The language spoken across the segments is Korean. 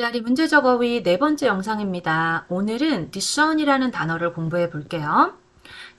대아리 문제적 어휘 네 번째 영상입니다. 오늘은 discern이라는 단어를 공부해 볼게요.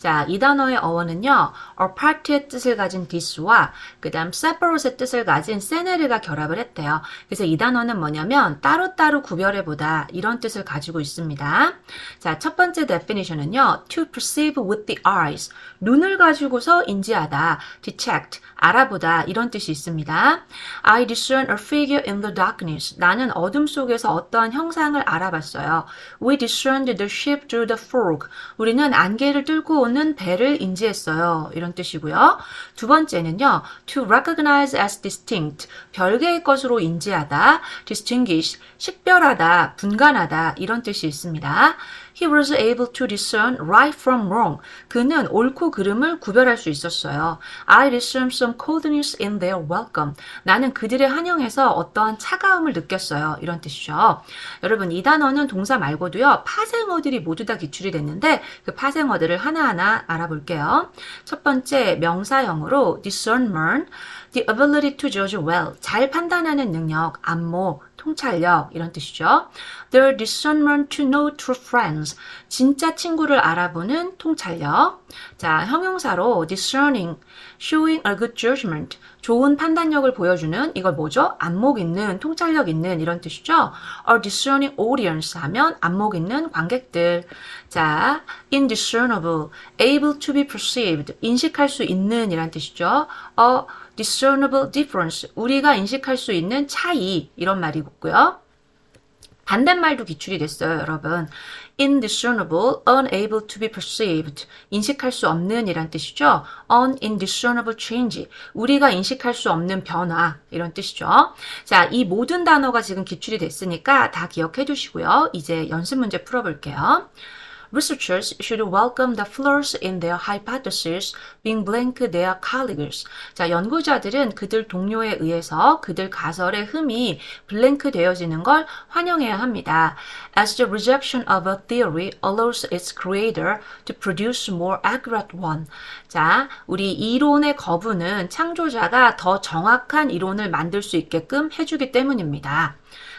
자, 이 단어의 어원은요, apart의 뜻을 가진 this와 그 다음 separate의 뜻을 가진 sene르가 결합을 했대요. 그래서 이 단어는 뭐냐면 따로따로 구별해 보다 이런 뜻을 가지고 있습니다. 자, 첫 번째 definition은요, to perceive with the eyes, 눈을 가지고서 인지하다, detect, 알아보다 이런 뜻이 있습니다. I discern a figure in the darkness. 나는 어둠 속에서 어떠한 형상을 알아봤어요. We discerned the ship through the fog. 우리는 안개를 뚫고 오는 배를 인지했어요. 이런 뜻이고요. 두 번째는요. To recognize as distinct. 별개의 것으로 인지하다. distinguish. 식별하다, 분간하다 이런 뜻이 있습니다. He was able to discern right from wrong. 그는 옳고 그름을 구별할 수 있었어요. I discern some coldness in their welcome. 나는 그들의 환영에서 어떠한 차가움을 느꼈어요. 이런 뜻이죠. 여러분 이 단어는 동사 말고도요. 파생어들이 모두 다 기출이 됐는데 그 파생어들을 하나하나 알아볼게요. 첫 번째 명사형으로 discernment, the ability to judge well. 잘 판단하는 능력, 안목, 통찰력 이런 뜻이죠. Their discernment to know true friends. 진짜 친구를 알아보는 통찰력. 자, 형용사로 discerning, showing a good judgment. 좋은 판단력을 보여주는 이걸 뭐죠? 안목 있는, 통찰력 있는 이런 뜻이죠. A discerning audience 하면 안목 있는 관객들. 자, indiscernible, able to be perceived, 인식할 수 있는 이란 뜻이죠. A discernible difference, 우리가 인식할 수 있는 차이 이런 말이고요. 반대말도 기출이 됐어요, 여러분. indiscernible, unable to be perceived. 인식할 수 없는 이란 뜻이죠. unindiscernible change. 우리가 인식할 수 없는 변화. 이런 뜻이죠. 자, 이 모든 단어가 지금 기출이 됐으니까 다 기억해 두시고요. 이제 연습 문제 풀어볼게요. Researchers should welcome the flaws in their hypothesis being blank their colleagues. 자, 연구자들은 그들 동료에 의해서 그들 가설의 흠이 블랭크 되어지는 걸 환영해야 합니다. As the rejection of a theory allows its creator to produce more accurate one. 자, 우리 이론의 거부는 창조자가 더 정확한 이론을 만들 수 있게끔 해주기 때문입니다.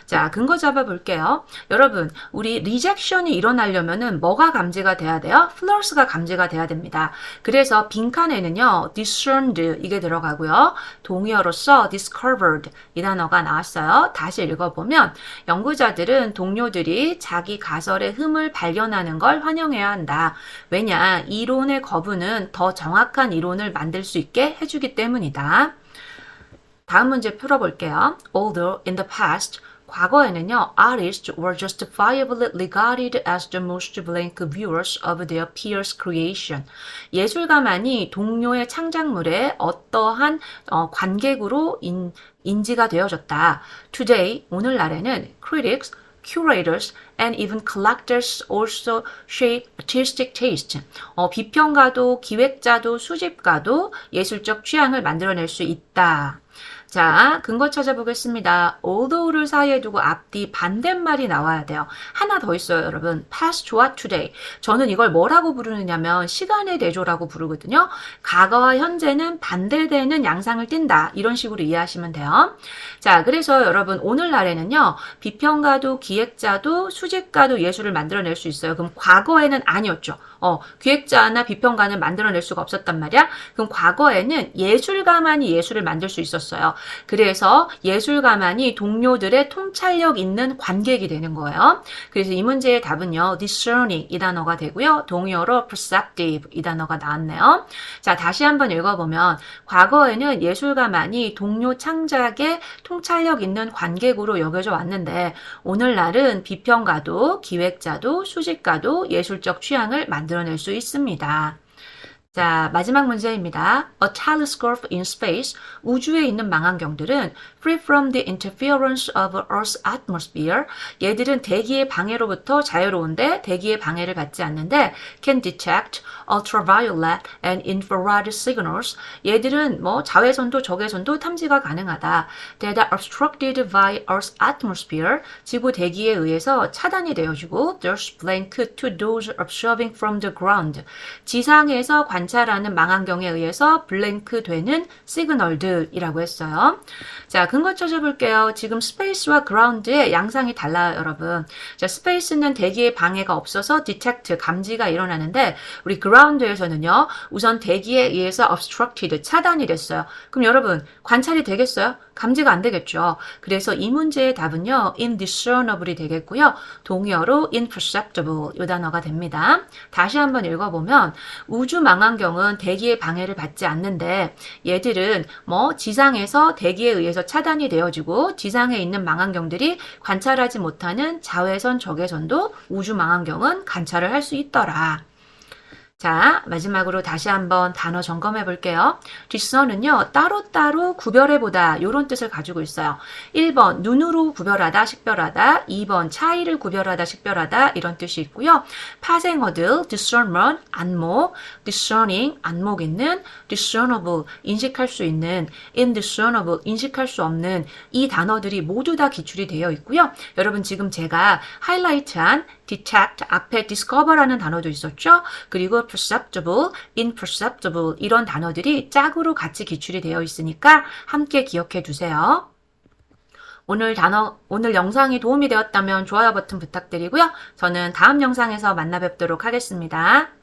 자, 근거 잡아 볼게요. 여러분, 우리 리젝션이 일어나려면은 뭐가 감지가 돼야 돼요? 플러스가 감지가 돼야 됩니다. 그래서 빈칸에는요, discerned 이게 들어가고요. 동의어로서 discovered 이 단어가 나왔어요. 다시 읽어보면 연구자들은 동료들이 자기 가설의 흠을 발견하는 걸 환영해야 한다. 왜냐, 이론의 거부는 더 정확한 이론을 만들 수 있게 해주기 때문이다. 다음 문제 풀어볼게요. Although in the past 과거에는요, artists were justifiably regarded as the most blank viewers of their peers' creation. 예술가만이 동료의 창작물에 어떠한 어, 관객으로 인, 인지가 되어졌다. Today, 오늘날에는 critics, curators, and even collectors also shape artistic taste. 어, 비평가도, 기획자도, 수집가도 예술적 취향을 만들어낼 수 있다. 자, 근거 찾아보겠습니다. although를 사이에 두고 앞뒤 반대말이 나와야 돼요. 하나 더 있어요, 여러분. past와 today. 저는 이걸 뭐라고 부르느냐면 시간의 대조라고 부르거든요. 과거와 현재는 반대되는 양상을 띈다. 이런 식으로 이해하시면 돼요. 자, 그래서 여러분 오늘날에는요. 비평가도 기획자도 수집가도 예술을 만들어낼 수 있어요. 그럼 과거에는 아니었죠. 어, 기획자나 비평가는 만들어낼 수가 없었단 말이야. 그럼 과거에는 예술가만이 예술을 만들 수 있었어요. 그래서 예술가만이 동료들의 통찰력 있는 관객이 되는 거예요. 그래서 이 문제의 답은요. discerning 이 단어가 되고요. 동의어로 perceptive 이 단어가 나왔네요. 자, 다시 한번 읽어보면 과거에는 예술가만이 동료 창작에 통찰력 있는 관객으로 여겨져 왔는데 오늘날은 비평가도 기획자도 수집가도 예술적 취향을 만들 만들어낼 수 있습니다. 자, 마지막 문제입니다. A telescope in space, 우주에 있는 망원경들은 free from the interference of Earth's atmosphere, 얘들은 대기의 방해로부터 자유로운데 대기의 방해를 받지 않는데 can detect ultraviolet and infrared signals, 얘들은 뭐 자외선도 적외선도 탐지가 가능하다. That are obstructed by Earth's atmosphere, 지구 대기에 의해서 차단이 되어지고 thus blank to those observing from the ground, 지상에서 관 관찰하는 망원경에 의해서 블랭크 되는 시그널들이라고 했어요. 자, 근거 찾아볼게요. 지금 스페이스와 그라운드의 양상이 달라요, 여러분. 자, 스페이스는 대기에 방해가 없어서 디텍트, 감지가 일어나는데 우리 그라운드에서는요. 우선 대기에 의해서 obstructed, 차단이 됐어요. 그럼 여러분, 관찰이 되겠어요? 감지가 안 되겠죠. 그래서 이 문제의 답은요. indiscernible이 되겠고요. 동의어로 imperceptible 이 단어가 됩니다. 다시 한번 읽어보면 우주 망원 경은 대기의 방해를 받지 않는데 얘들은 뭐 지상에서 대기에 의해서 차단이 되어지고 지상에 있는 망원경들이 관찰하지 못하는 자외선 적외선도 우주 망원경은 관찰을 할 수 있더라. 자, 마지막으로 다시 한번 단어 점검해 볼게요. 뒷선은요, 따로따로 구별해 보다, 이런 뜻을 가지고 있어요. 1번, 눈으로 구별하다, 식별하다. 2번, 차이를 구별하다, 식별하다. 이런 뜻이 있고요. 파생어들, discernment, 안목, discerning, 안목 있는, discernible, 인식할 수 있는, indiscernible, 인식할 수 없는 이 단어들이 모두 다 기출이 되어 있고요. 여러분 지금 제가 하이라이트한 detect 앞에 discover라는 단어도 있었죠. 그리고 perceptible, imperceptible 이런 단어들이 짝으로 같이 기출이 되어 있으니까 함께 기억해 두세요. 오늘 단어, 오늘 영상이 도움이 되었다면 좋아요 버튼 부탁드리고요. 저는 다음 영상에서 만나 뵙도록 하겠습니다.